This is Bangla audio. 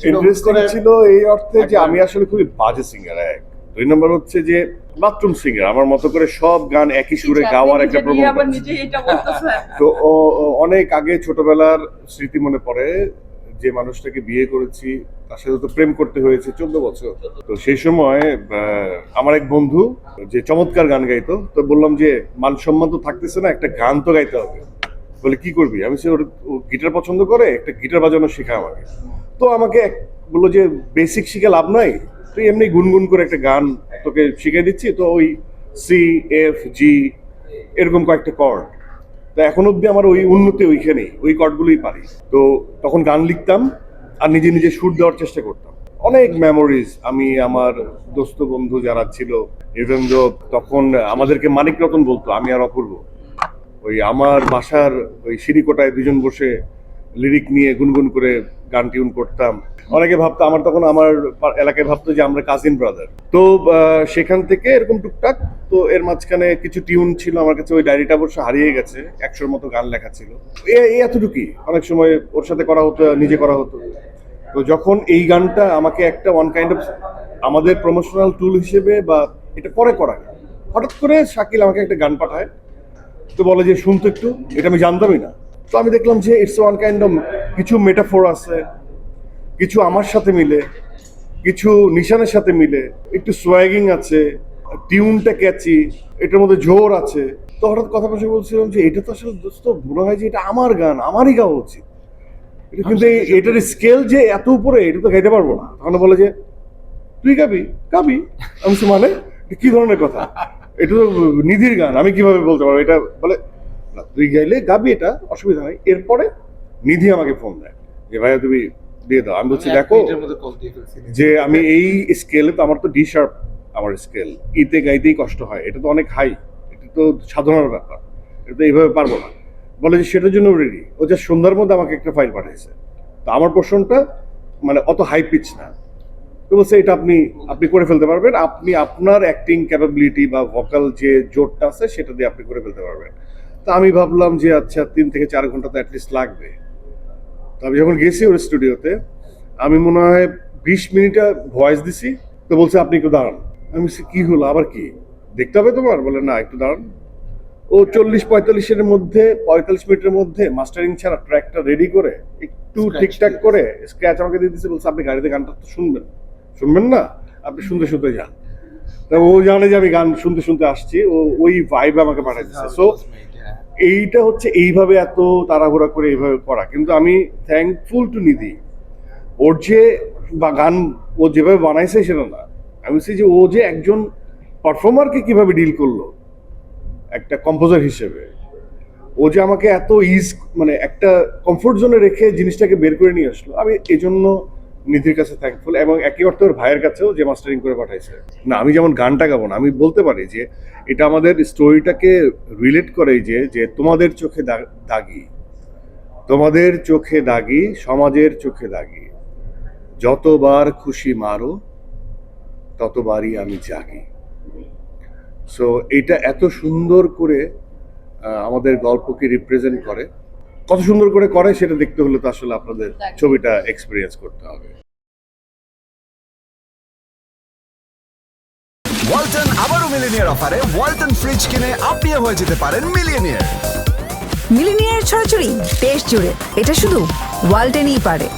ইন্টারেস্টিং ছিল এই অর্থে যে আমি আসলে খুবই বাজে সিঙ্গার এক। দুই নম্বর হচ্ছে যে বাথরুম সিঙ্গার আমার মতো করে সব গান একই সুরে গাওয়ার একটা প্রবণতা তো অনেক আগে ছোটবেলার স্মৃতি মনে পড়ে যে মানুষটাকে বিয়ে করেছি তার সাথে তো প্রেম করতে হয়েছে চোদ্দ বছর। তো সেই সময় আমার এক বন্ধু যে চমৎকার গান গাইতো তো বললাম যে মানসম্মান তো থাকতেছে না একটা গান তো গাইতে হবে। বলে কি করবি? আমি সে গিটার পছন্দ করে একটা গিটার বাজানো শেখা আমাকে। তো আমাকে বলল যে বেসিক শিখে লাভ নাই, তুই এমনি গুনগুন করে একটা গান তোকে শিখে দিচ্ছি। তো ওই সি এফ জি এরকম কয়েকটা কর্ড তো এখন অব্দি আমার ওই উন্নতি ওইখানেই ওই কর্ডগুলোই পারি। তো তখন গান লিখতাম আর নিজে নিজে সুর দেওয়ার চেষ্টা করতাম। অনেক মেমোরিজ আমি আমার দোস্ত বন্ধু যারা ছিল ইভেন তখন আমাদেরকে মানিক রতন বলতো, আমি আর অপূর্ব। ওই আমার বাসার ওই সিঁড়িকোটায় দুজন বসে লিরিক নিয়ে গুনগুন করে গান টিউন করতাম। অনেকে ভাবতো আমার তখন আমার এলাকায় ভাবতো যে আমরা কাজিন ব্রাদার তো সেখান থেকে এরকম টুকটাক, তো এর মাঝখানে কিছু টিউন ছিল আমার কাছে, ওই ডায়েরিটা অবশ্য হারিয়ে গেছে, একশোর মতো গান লেখা ছিল। এই এতটুকুই। অনেক সময় ওর সাথে করা হতো, নিজে করা হতো। তো যখন এই গানটা আমাকে একটা ওয়ান কাইন্ড অফ আমাদের প্রমোশনাল টুল হিসেবে বা এটা পরে করা, হঠাৎ করে শাকিল আমাকে একটা গান পাঠায়। তো বলে যে শুনতো একটু, এটা আমি জানতামই না। তো আমি দেখলাম যে ইটস ওয়ান কাইন্ড অফ কিছু মেটাফোর আছে কিছু আমার সাথে মিলে কিছু নিশানের সাথে মিলে একটু সোয়াগিং আছে টিউনটা ক্যাচি এটার মধ্যে জোর আছে। তো হঠাৎ কথা বসে বলছিলাম যে এটা তো আসলে দোস্ত মনে হয় যে এটা আমার গান আমারই গাওয়া উচিত। কিন্তু এই- এটার স্কেল যে এত উপরে এটা তো গাইতে পারব না। তখন বলে যে তুই গাবি? গাবি। আমি মানে? কি ধরনের কথা? এটা তো নিধির গান আমি কীভাবে বলতে পারব? এটা বলে তুই গাইলে গাবি এটা অসুবিধা নাই। এরপরে নিধি আমাকে ফোন দেয় যে ভাইয়া তুমি দিয়ে দাও। আমি বলছি দেখো যে আমি এই স্কেলে তো আমার তো ডি শার্প আমার স্কেল ইতে গাইতেই কষ্ট হয়। এটা তো অনেক হাই এটা তো সাধনার ব্যাপার। এটা তো এইভাবে পারব না। বলে যে সেটার জন্য রেডি ও যে সন্ধ্যার মধ্যে আমাকে একটা ফাইল পাঠিয়েছে। তো আমার পোর্শনটা মানে অত হাই পিচ না। তো বলছে এটা আপনি আপনি করে ফেলতে পারবেন। আপনি আপনার অ্যাক্টিং ক্যাপাবিলিটি বা ভোকাল যে জোরটা আছে সেটা দিয়ে আপনি করে ফেলতে পারবেন। তা আমি ভাবলাম যে আচ্ছা তিন থেকে চার ঘণ্টা তো অ্যাটলিস্ট লাগবে। তো আমি যখন গেছি ওর স্টুডিওতে আমি মনে হয় বিশ মিনিটে ভয়েস দিছি তো বলছে আপনি একটু দাঁড়ান। আমি বলছি, কি হলো? আবার কি? দেখতে হবে তোমার? বলে না একটু দাঁড়ান। ও চল্লিশ পঁয়তাল্লিশের মধ্যে পঁয়তাল্লিশ মিনিটের মধ্যে মাস্টারিং ছাড়া ট্র্যাকটা রেডি করে একটু ঠিকঠাক করে স্ক্র্যাচ আমাকে দিয়ে দিচ্ছে বলছে আপনি গাড়িতে গানটা তো শুনবেন। শুনবেন না? আপনি শুনতে শুনতে যান। তা ও জানে যে আমি গান শুনতে শুনতে আসছি ও ওই ভাইব আমাকে পাঠিয়ে দিচ্ছে সো এইটা হচ্ছে এইভাবে এত তাড়াহুড়া করে এইভাবে করা। কিন্তু আমি থ্যাঙ্কফুল টু নিধি ওর যে বা গান ও যেভাবে বানাইছে সেটা না। আমি বলছি যে ও যে একজন পারফর্মারকে কীভাবে ডিল করল, একটা কম্পোজার হিসেবে। ও যে আমাকে এত ইজ মানে একটা কমফোর্ট জোনে রেখে জিনিসটাকে বের করে নিয়ে আসলো। আমি এই জন্য নিধির কাছে থ্যাঙ্কফুল এবং একই অর্থে ওর ভাইয়ের কাছেও যে মাস্টারিং করে পাঠাইছে। না, আমি যেমন গানটা গাবো না, আমি বলতে পারি যে এটা আমাদের স্টোরিটাকে রিলেট করে যে যে তোমাদের চোখে দাগি, তোমাদের চোখে দাগি, সমাজের চোখে দাগি। যতবার খুশি মারো, ততবারই আমি জাগি। সো এটা এত সুন্দর করে আমাদের গল্পকে রিপ্রেজেন্ট করে। কত সুন্দর করে করে সেটা দেখতে হলে তো আসলে আপনাদের ছবিটা এক্সপিরিয়েন্স করতে হবে। ওয়ালটন আবারও মিলিনিয়ার অফারে ওয়ালটন ফ্রিজ কিনে আপনিও হয়ে যেতে পারেন মিলিনিয়ার। মিলিনিয়ার ছড়াছড়ি দেশ জুড়ে। এটা শুধু ওয়ালটেনই পারে।